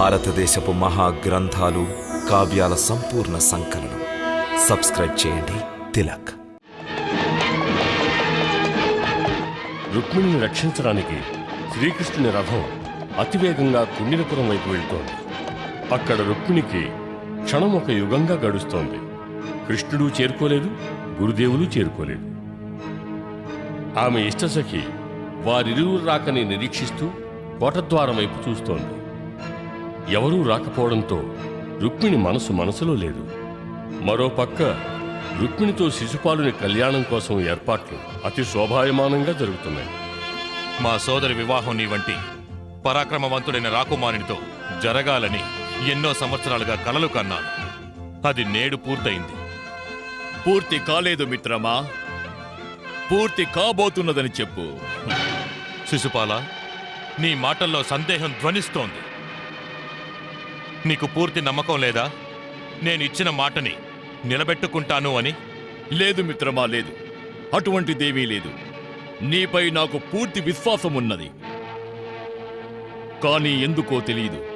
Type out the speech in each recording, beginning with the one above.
భారతదేశపు మహా గ్రంథాలు కావ్యాల సంపూర్ణ సంకలనం. సబ్స్క్రైబ్ చేయండి. తిలక్. రుక్మిణిని రక్షించడానికి శ్రీకృష్ణుని రథం అతివేగంగా కుండినపురం వైపు వెళ్తోంది. అక్కడ రుక్మిణికి క్షణం ఒక యుగంగా గడుస్తోంది. కృష్ణుడు చేరుకోలేదు గురుదేవులు చేరుకోలేదు. ఆమె ఇష్టసఖి వారిరువురు రాకని నిరీక్షిస్తూ కోటద్వారం వైపు చూస్తోంది. ఎవరూ రాకపోవడంతో రుక్మిణి మనసు మనసులో లేదు. మరోపక్క రుక్మిణితో శిశుపాలుని కళ్యాణం కోసం ఏర్పాట్లు అతి శోభాయమానంగా జరుగుతున్నాయి. మా సోదరి వివాహం నీ వంటి పరాక్రమవంతుడైన రాకుమారునితో జరగాలని ఎన్నో సంవత్సరాలుగా కలలు కన్నాను. అది నేడు పూర్తయింది. పూర్తి కాలేదు మిత్రమా? పూర్తి కాబోతున్నదని చెప్పు. శిశుపాల నీ మాటల్లో సందేహం ధ్వనిస్తోంది. నీకు పూర్తి నమ్మకం లేదా? నేను ఇచ్చిన మాటని నిలబెట్టుకుంటాను అని? లేదు మిత్రమా లేదు. అటువంటిదేమీ లేదు. నీపై నాకు పూర్తి విశ్వాసం ఉన్నది. కానీ ఎందుకో తెలియదు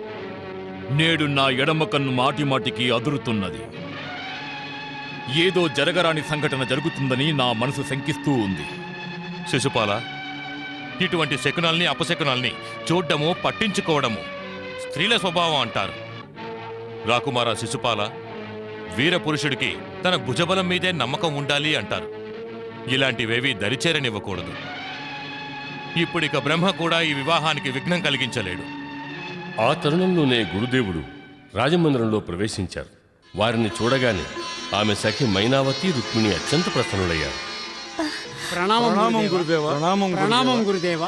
నేడు నా ఎడమ కన్ను మాటిమాటికి అదురుతున్నది. ఏదో జరగరాని సంఘటన జరుగుతుందని నా మనసు శంకిస్తూ ఉంది. శిశుపాల ఇటువంటి శకునాల్ని అపశకునాల్ని చూడ్డము పట్టించుకోవడము స్త్రీల స్వభావం అంటారు. రాకుమార శిశుపాల వీరపురుషుడికి తన భుజబలం మీదే నమ్మకం ఉండాలి అంటారు. ఇలాంటివేవీ దరిచేరనివ్వకూడదు. ఇప్పుడిక బ్రహ్మ కూడా ఈ వివాహానికి విఘ్నం కలిగించలేడు. ఆ తరుణంలోనే గురుదేవుడు రాజమందిరంలో ప్రవేశించారు. వారిని చూడగానే ఆమె సఖి మైనావతి రుక్మిణి అత్యంత ప్రసన్నులయ్యారు. ప్రణామం గురుదేవ. ప్రణామం గురుదేవ.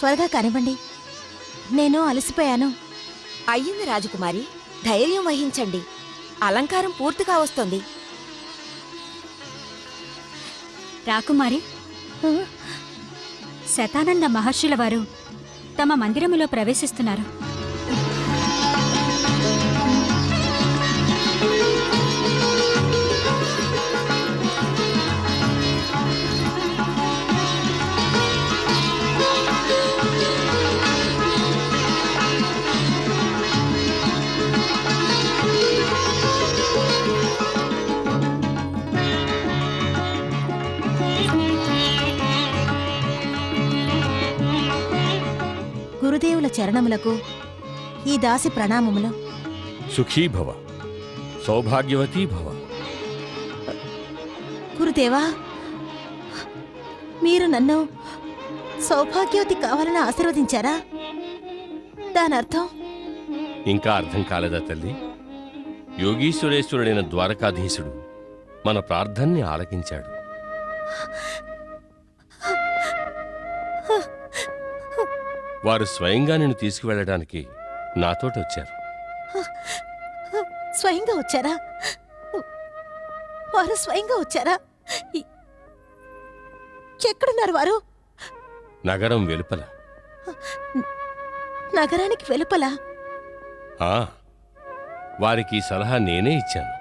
త్వరగా కానివ్వండి. నేను అలసిపోయాను. అయ్యింది రాజకుమారి ధైర్యం వహించండి. అలంకారం పూర్తిగా వస్తుంది. రాకుమారి శతానంద మహర్షుల వారు తమ మందిరములో ప్రవేశిస్తున్నారు. గురుదేవుల చరణములకు ఈ దాసి ప్రణామములు. సుఖీ భవ సౌభాగ్యవతీ భవ. గురుదేవా మీరు నన్ను సౌభాగ్యవతి కావాలని ఆశీర్వదించారా? దాని అర్థం ఇంకా అర్థం కాలేదా తల్లి? యోగీశ్వరేశ్వరుడైన ద్వారకాధీశుడు మన ప్రార్థన్ని ఆలకించాడు. వారు స్వయంగా నిన్ను తీసుకువెళ్ళడానికి నాతోటి వచ్చారు. స్వయంగా వచ్చారా? వారు స్వయంగా వచ్చారా? ఎక్కడున్నారు వారు? నగరం వెలుపల. నగరానికి వెలుపల? ఆ, వారికి సలహా నేనే ఇచ్చాను.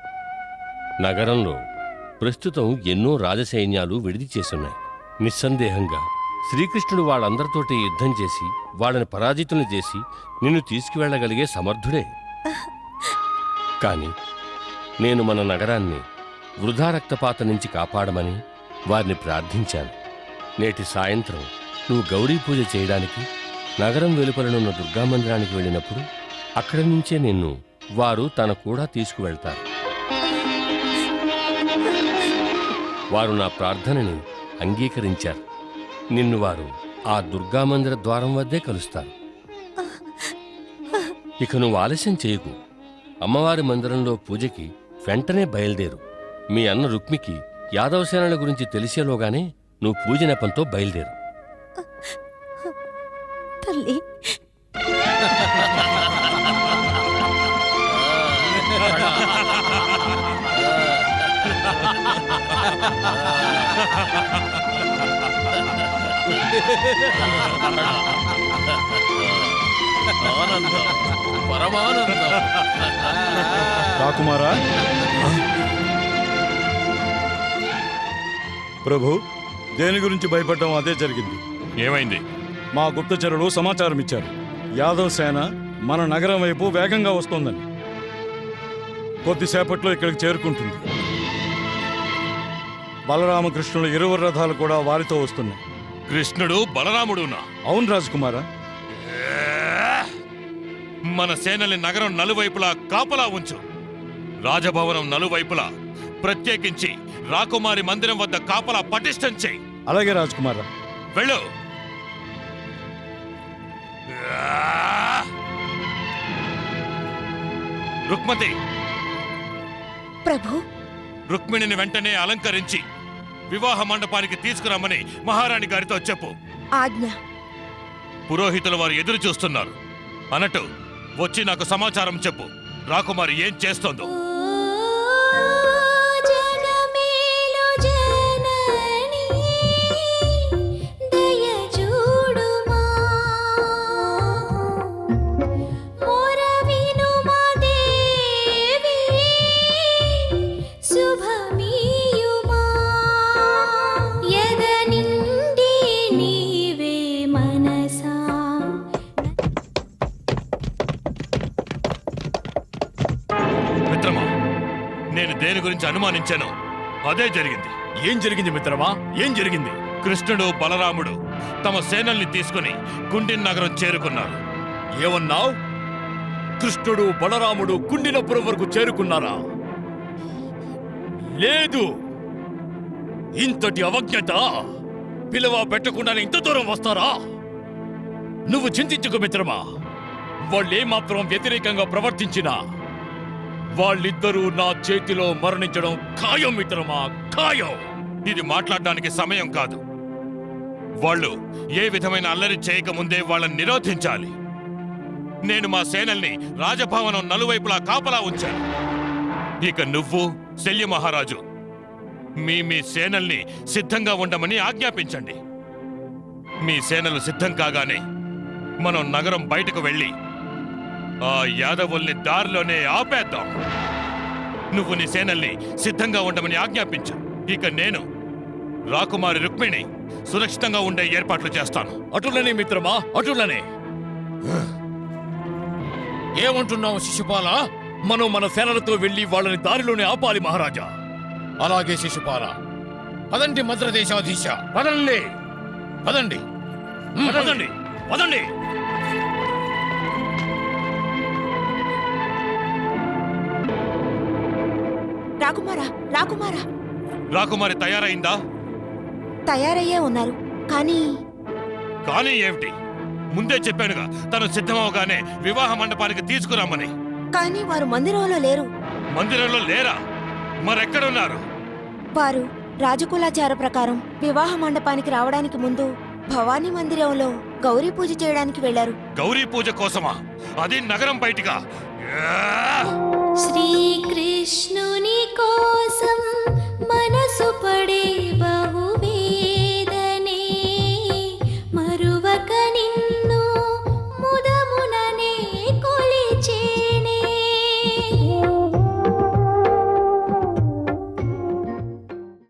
నగరంలో ప్రస్తుతం ఎన్నో రాజసైన్యాలు విడిది చేసున్నాయి నిస్సందేహంగా శ్రీకృష్ణుడు వాళ్ళందరితోటి యుద్ధం చేసి వాళ్ళని పరాజితులు చేసి నిన్ను తీసుకువెళ్ళగలిగే సమర్థుడే. కాని నేను మన నగరాన్ని వృధా రక్తపాత నుంచి కాపాడమని వారిని ప్రార్థించాను. నేటి సాయంత్రం నువ్వు గౌరీ పూజ చేయడానికి నగరం వెలుపలనున్న దుర్గామందిరానికి వెళ్ళినప్పుడు అక్కడి నుంచే నిన్ను వారు తన కూడా తీసుకువెళ్తారు. వారు నా ప్రార్థనని అంగీకరించారు. నిన్ను వారు ఆ దుర్గామందిర ద్వారం వద్దే కలుస్తారు. ఇక నువ్వు ఆలస్యం చేయకు. అమ్మవారి మందిరంలో పూజకి వెంటనే బయలుదేరు. మీ అన్న రుక్మికి యాదవసేనల గురించి తెలిసేలోగానే నువ్వు పూజ నెపంతో బయలుదేరు. తల్లి. ఆనందం. పరమానందం రాకుమారా ప్రభు దేని గురించి భయపడడం అదే జరిగింది. ఏమైంది? మా గుప్తచరులు సమాచారం ఇచ్చారు. యాదవ్ సేన మన నగరం వైపు వేగంగా వస్తోందని. కొద్దిసేపట్లో ఇక్కడికి చేరుకుంటుంది. బలరామకృష్ణుల ఇరువురు రథాలు కూడా వారితో వస్తున్నాయి. కృష్ణుడు బలరాముడునా? అవును రాజకుమారా. మన సేనల్ని నగరం నలువైపులా కాపలా ఉంచు. రాజభవనం నలువైపులా ప్రత్యేకించి రాకుమారి మందిరం వద్ద కాపలా పటిష్టం చేయి. అలాగే రాజకుమారా. వెళ్ళు. రుక్మతి. ప్రభు. రుక్మిణిని వెంటనే అలంకరించి వివాహ మండపానికి తీసుకురమ్మని మహారాణి గారితో చెప్పు. ఆజ్ఞ. పురోహితుల వారు ఎదురు చూస్తున్నారు. అన్నట్టు వచ్చి నాకు సమాచారం చెప్పు. రాకుమారి ఏం చేస్తోందో. అనుమానించానో. అదే జరిగింది. ఏం జరిగింది మిత్రమా? ఏం జరిగింది? కృష్ణుడు బలరాముడు తమ సేనల్ని తీసుకుని కుండిన్ నగరం చేరుకున్నారు. ఏమన్నావు? కృష్ణుడు బలరాముడు కుండినపురం వరకు చేరుకున్నారా? లేదు. ఇంతటి అవజ్ఞత పిలువ పెట్టకుండానే ఇంత దూరం వస్తారా? నువ్వు చింతించుకు మిత్రమా. వాళ్ళేమాత్రం వ్యతిరేకంగా ప్రవర్తించినా వాళ్ళిద్దరూ నా చేతిలో మరణించడం ఖాయం మిత్రమా? ఖాయం. ఇది మాట్లాడడానికి సమయం కాదు. వాళ్ళు ఏ విధమైన అల్లరి చేయకముందే వాళ్ళని నిరోధించాలి. నేను మా సేనల్ని రాజభవనం నలువైపులా కాపలా ఉంచాను. ఇక నువ్వు శల్య మహారాజు మీ మీ సేనల్ని సిద్ధంగా ఉండమని ఆజ్ఞాపించండి. మీ సేనలు సిద్ధం కాగానే మనం నగరం బయటకు వెళ్ళి ఆ యాదవుల్ని దారిలోనే ఆపేద్దాం. నువ్వు నీ సేనల్ని సిద్ధంగా ఉండమని ఆజ్ఞాపించు. ఇక నేను రాకుమారి రుక్మిణి సురక్షితంగా ఉండే ఏర్పాట్లు చేస్తాను. అటులనే మిత్రమా? అటులనే. ఏమంటున్నావు శిశుపాల? మనం మన సేనలతో వెళ్ళి వాళ్ళని దారిలోనే ఆపాలి మహారాజా. అలాగే శిశుపాల. పదండి మద్రదేశాధీశ పదండి. పదండి. పదండి. పదండి. రాకుమారా రాకుమారా. రాకుమారి తయారైందా? తయారయ్యే ఉన్నారు కానీ కానీ ఏమిటి? ముందే చెప్పానుగా తను సిద్ధమవగానే వివాహ మండపానికి తీసుకురమ్మని కానీ వారు మందిరంలో లేరు. మందిరంలో లేరా? మరెక్కడున్నారు? వారు రాజకులాచార ప్రకారం వివాహ మండపానికి రావడానికి ముందు భవానీ మందిరంలో గౌరీ పూజ చేయడానికి వెళ్ళారు గౌరీ పూజ కోసమా? అది నగరం బయటిగా! శ్రీకృష్ణుని కోసం